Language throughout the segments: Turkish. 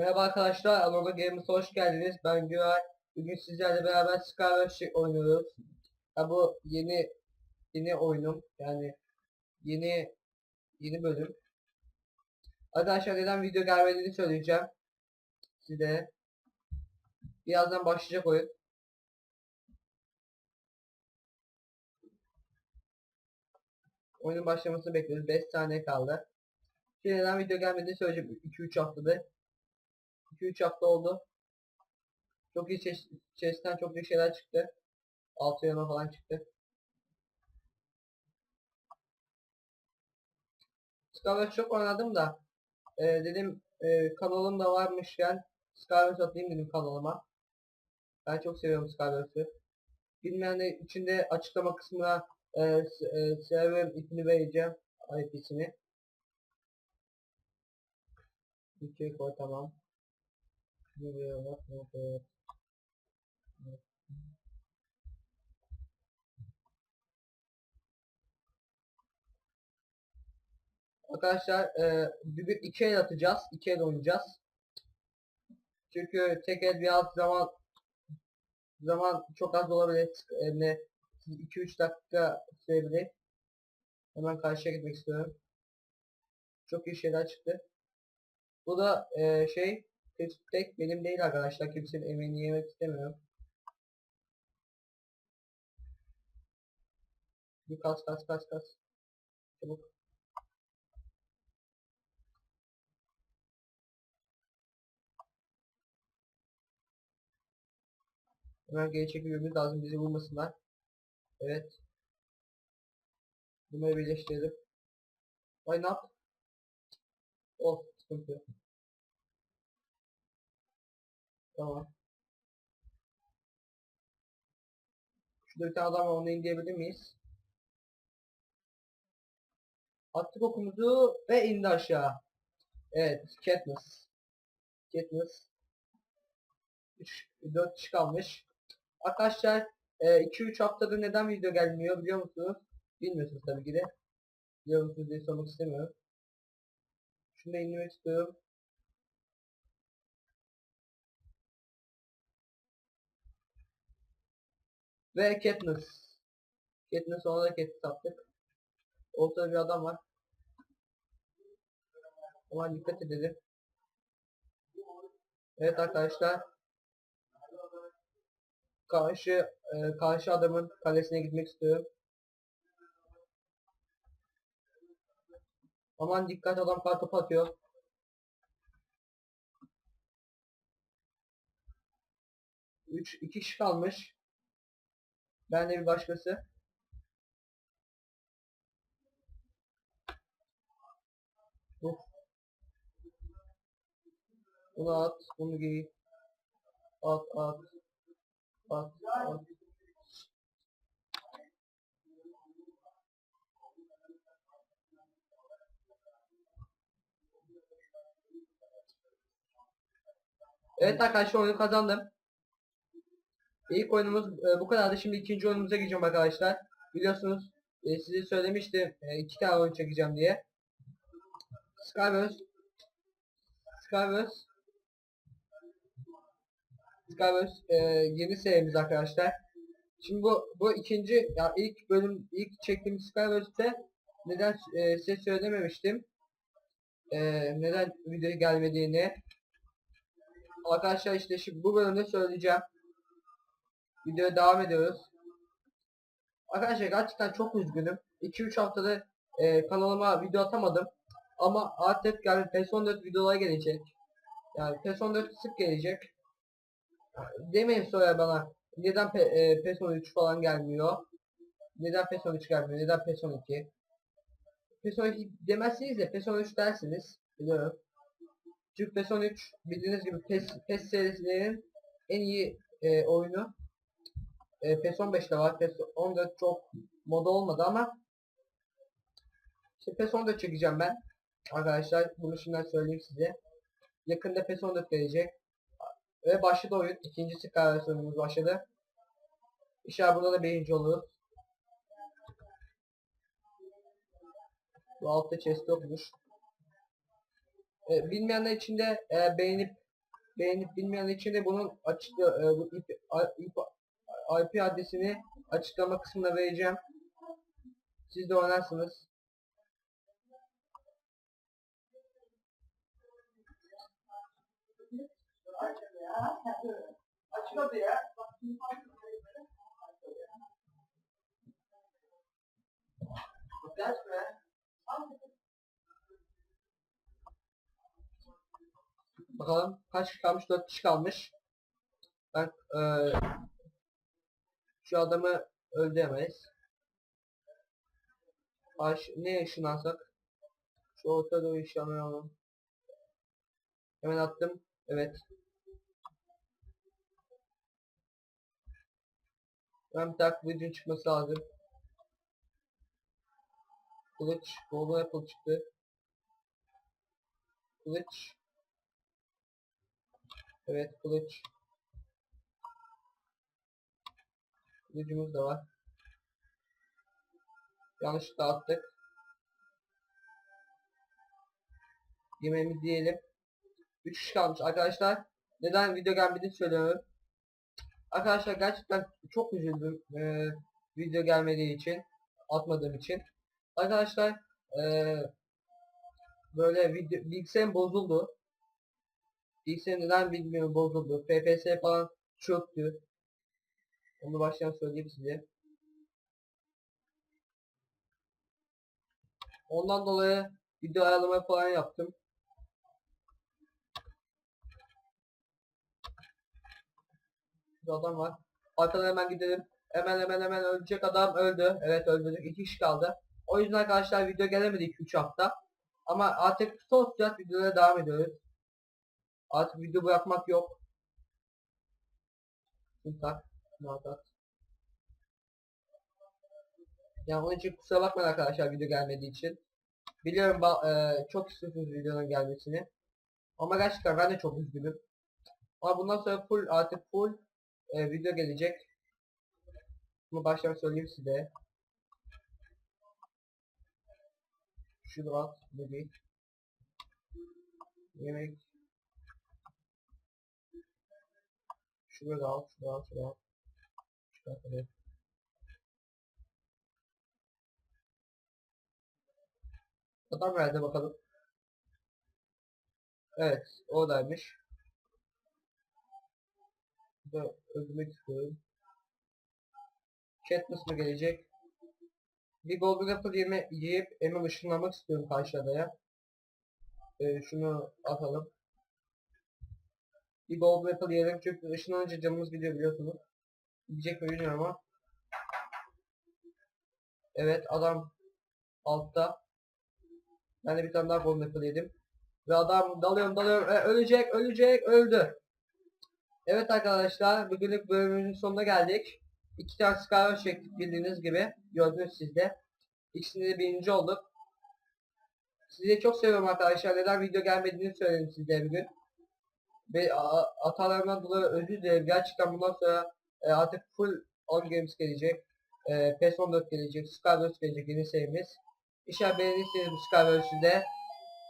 Merhaba arkadaşlar, Aloga Games'e hoş geldiniz. Ben Güray. Bugün sizlerle beraber Skyward oynuyoruz. Ha bu yeni yeni oyunum. Yani yeni yeni bölüm. Arkadaşlar neden video gelmediğini söyleyeceğim. Size. Birazdan başlayacak oyun. Oyunun başlamasını bekliyoruz. 5 saniye kaldı. Şimdi neden video gelmediğini söyleyeceğim. 2-3 haftadır. 2-3 hafta oldu. Çok iyi chest, chest'ten çok iyi şeyler çıktı. Altı yana falan çıktı. Skyward çok oynadım da e, dedim e, kanalım da varmışken Skyward atayım dedim kanalıma. Ben çok seviyorum Skyward'ı. Bilmeyenler için de açıklama kısmına e, e, server ismini vereceğim. IP'sini. İkiye koy tamam. Arkadaşlar e, bugün iki el atacağız. iki el oynayacağız. Çünkü tek el biraz zaman zaman çok az olabilir. Ne 2-3 dakika sürebilir. Hemen karşıya gitmek istiyorum. Çok iyi şeyler çıktı. Bu da e, şey tek benim değil arkadaşlar. Kimsenin emeğini yemek istemiyorum. Bir kas kas kas kas. Çabuk. Hemen geri çekilmemiz lazım bizi vurmasınlar. Evet. Bunları birleştirelim. Ay ne? Oh sıkıntı. Tamam. Şurada bir tane adam var onu indirebilir miyiz? Attık okumuzu ve indi aşağı. Evet Katniss. Katniss. 3 4 kişi kalmış. Arkadaşlar 2-3 haftadır neden video gelmiyor biliyor musunuz? Bilmiyorsunuz tabii ki de. Biliyor musunuz diye sormak istemiyorum. Şunu da indirmek istiyorum. Ve Katniss. Katniss ona da Katniss attık. Ortada bir adam var. Ama dikkat edelim. Evet arkadaşlar. Karşı e, karşı adamın kalesine gitmek istiyorum. Aman dikkat adam kartopu atıyor. Üç, iki kişi kalmış. Ben de bir başkası. Uf. Bunu at, bunu giy. At, at. At, at. Evet arkadaşlar oyunu kazandım. İlk oyunumuz e, bu kadardı. Şimdi ikinci oyunumuza gireceğim arkadaşlar. Biliyorsunuz e, size söylemiştim e, iki tane oyun çekeceğim diye. Skywars Skywars Skywars e, yeni serimiz arkadaşlar. Şimdi bu bu ikinci ya ilk bölüm ilk çektiğim Skywars'te neden e, size söylememiştim. E, neden video gelmediğini. Arkadaşlar işte şimdi bu bölümde söyleyeceğim. Videoya devam ediyoruz. Arkadaşlar gerçekten çok üzgünüm. 2-3 haftada e, kanalıma video atamadım. Ama artık yani PES 14 videolar gelecek. Yani PES 14 sık gelecek. Demeyin sonra bana neden Pe e, PES 13 falan gelmiyor. Neden PES 13 gelmiyor? Neden PES 12? PES 12 demezsiniz de PES 13 dersiniz. Biliyorum. Çünkü PES 13 bildiğiniz gibi PES, PES serilerinin en iyi e, oyunu. E, PES 15 de var. PES 14 çok moda olmadı ama işte PES 14 çekeceğim ben. Arkadaşlar bunu şimdiden söyleyeyim size. Yakında PES 14 gelecek. Ve başladı oyun. İkincisi kahve başladı. İnşallah burada da birinci oluruz. Bu altta chest yokmuş. E, bilmeyenler için de e, beğenip beğenip bilmeyenler için de bunun açık e, bu IP, IP, IP adresini açıklama kısmına vereceğim. Siz de oynarsınız. Aç kapıyı ya. Bakalım kaç kişi kalmış? 4 kişi kalmış. Ben eee şu adamı öldüremeyiz. Baş, ne ışınlansak? Şu ortada ışınlanalım. Hemen attım. Evet. Bir dakika videonun çıkması lazım. Kılıç. Golden Apple çıktı. Kılıç. Evet kılıç. Kılıcımız da var. Yanlışlıkla attık. Yemeğimizi yiyelim. 3 kişi kalmış arkadaşlar. Neden video gelmediğini söylüyorum. Arkadaşlar gerçekten çok üzüldüm eee, video gelmediği için, atmadığım için. Arkadaşlar eee, böyle video bilgisayarım bozuldu. Bilgisayar neden bilmiyorum bozuldu. FPS falan çöktü. Onu baştan söyleyeyim size. Ondan dolayı video ayarlama falan yaptım. Bir adam var. Arkadan hemen gidelim. Hemen hemen hemen ölecek adam öldü. Evet öldürdük. İki kişi kaldı. O yüzden arkadaşlar video gelemedi 2-3 hafta. Ama artık son sıcak videolara devam ediyoruz. Artık video bırakmak yok. Tuntak. Nadat. Yani onun için kusura bakmayın arkadaşlar video gelmediği için. Biliyorum e, çok istiyorsunuz videonun gelmesini. Ama gerçekten ben de çok üzgünüm. Ama bundan sonra full artık full e, video gelecek. Bunu baştan söyleyeyim size. Şunu at, bu değil. Yemek. Şunu da al, şunu al, şunu al. Hadi. Adam nerede bakalım. Evet, oradaymış. Burada öldürmek istiyorum. Katniss mı gelecek? Bir Golden Apple yeme yiyip hemen ışınlanmak istiyorum karşı adaya. Ee, şunu atalım. Bir Golden Apple yiyelim çünkü ışınlanınca canımız gidiyor biliyorsunuz. Mi bilmiyorum ama. Evet adam altta. Ben de bir tane daha Golden Apple yedim. Ve adam dalıyorum dalıyorum. E, ölecek ölecek öldü. Evet arkadaşlar bugünlük bölümümüzün sonuna geldik. İki tane Skyrim çektik bildiğiniz gibi. Gördünüz siz de. İkisinde de birinci olduk. Sizi çok seviyorum arkadaşlar. Neden video gelmediğini söyledim size bugün. Ve hatalarımdan dolayı özür dilerim. Gerçekten bundan sonra e, artık full on games gelecek. E, PES 14 gelecek. Skyrim gelecek yeni serimiz. İnşallah beğenirsiniz bu Skyrim'i de.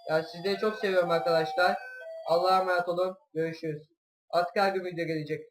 Yani sizleri çok seviyorum arkadaşlar. Allah'a emanet olun. Görüşürüz. Artık her gün video gelecek.